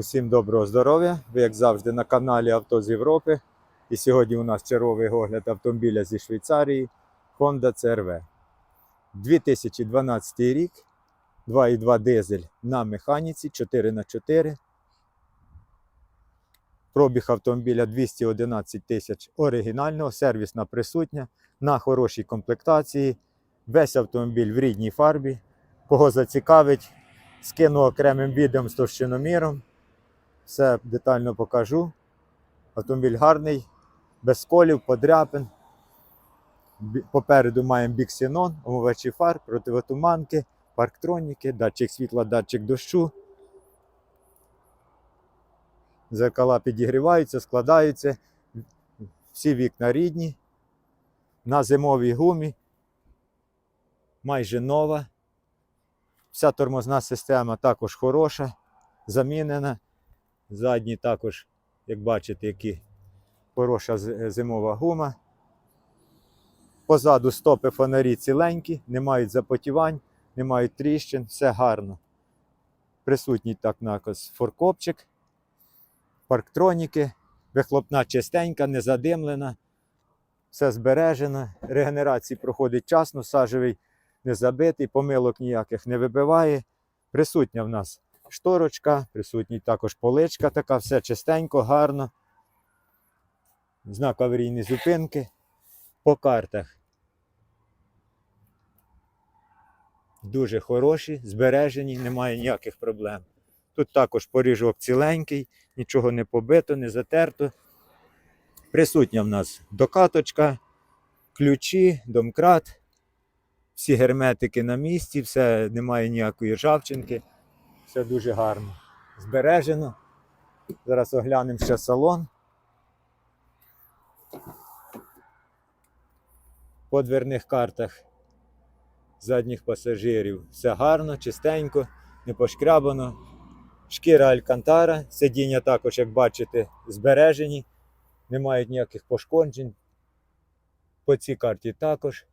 Усім доброго здоров'я! Ви, як завжди, на каналі Авто з Європи. І сьогодні у нас черговий огляд автомобіля зі Швейцарії Honda CRV. 2012 рік, 2,2 дизель на механіці 4х4. Пробіг автомобіля 211 тисяч оригінального, сервісна присутня, на хорошій комплектації. Весь автомобіль в рідній фарбі. Кого зацікавить, скину окремим відео з товщиноміром. Все детально покажу. Автомобіль гарний, без колів, подряпин. Попереду маємо біксінон, омивачі фар, противотуманки, парктроніки, датчик світла, датчик дощу. Зеркала підігріваються, складаються. Всі вікна рідні. На зимовій гумі. Майже нова. Вся тормозна система також хороша, замінена. Задні також, як бачите, які хороша зимова гума. Позаду стопи фонарі ціленькі, не мають запотівань, не мають тріщин, все гарно. Присутній так наказ форкопчик, парктроніки, вихлопна чистенька, не задимлена, все збережено, регенерації проходить часно, сажевий не забитий, помилок ніяких не вибиває. Присутня в нас шторочка, присутній також поличка така, все чистенько, гарно. Знак аварійної зупинки по картах. Дуже хороші, збережені, немає ніяких проблем. Тут також поріжок ціленький, нічого не побито, не затерто. Присутня в нас докаточка, ключі, домкрат, всі герметики на місці, все, немає ніякої ржавчинки. Все дуже гарно. Збережено. Зараз оглянемо ще салон. По дверних картах задніх пасажирів все гарно, чистенько, не пошкрябано. Шкіра Алькантара, сидіння також, як бачите, збережені, не мають ніяких пошкоджень. По цій карті також.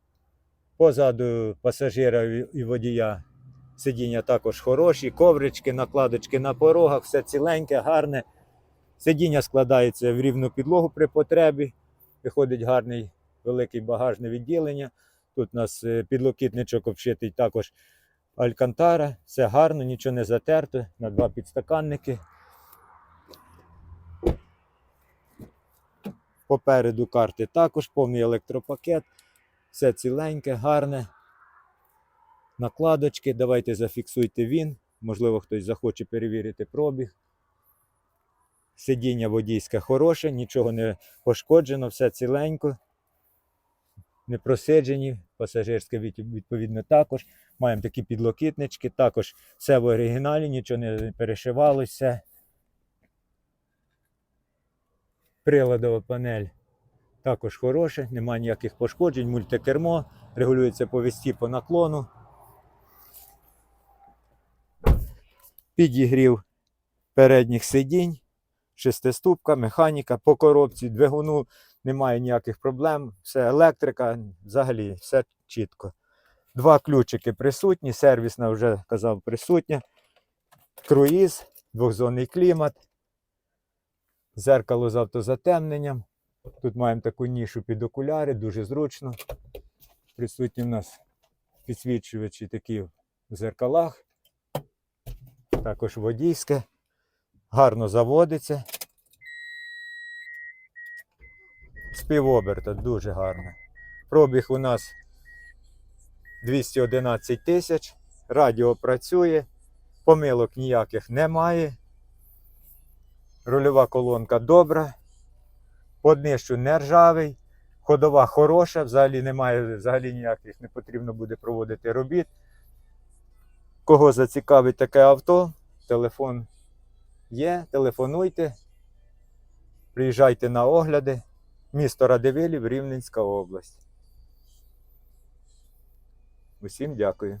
Позаду пасажира і водія Сидіння також хороші, коврички, накладочки на порогах, все ціленьке, гарне. Сидіння складається в рівну підлогу при потребі. Виходить гарний великий багажне відділення. Тут у нас е, підлокітничок обшитий також алькантара. Все гарно, нічого не затерто. На два підстаканники. Попереду карти також повний електропакет. Все ціленьке, гарне накладочки. Давайте зафіксуйте він. Можливо, хтось захоче перевірити пробіг. Сидіння водійське хороше, нічого не пошкоджено, все ціленько. Не просиджені, пасажирське відповідно також. Маємо такі підлокітнички, також все в оригіналі, нічого не перешивалося. Приладова панель також хороша, немає ніяких пошкоджень, мультикермо, регулюється по вісті по наклону. Підігрів передніх сидінь, шестиступка, механіка по коробці, двигуну немає ніяких проблем, все електрика, взагалі все чітко. Два ключики присутні, сервісна вже казав присутня. Круїз, двохзонний клімат, зеркало з автозатемненням. Тут маємо таку нішу під окуляри, дуже зручно. Присутні в нас підсвічувачі такі в зеркалах також водійське, гарно заводиться. Співоберта дуже гарно. Пробіг у нас 211 тисяч, радіо працює, помилок ніяких немає. Рульова колонка добра, поднищу не ржавий, ходова хороша, взагалі немає, взагалі ніяких не потрібно буде проводити робіт. Кого зацікавить таке авто, телефон є, телефонуйте, приїжджайте на огляди. Місто Радивилів, Рівненська область. Усім дякую.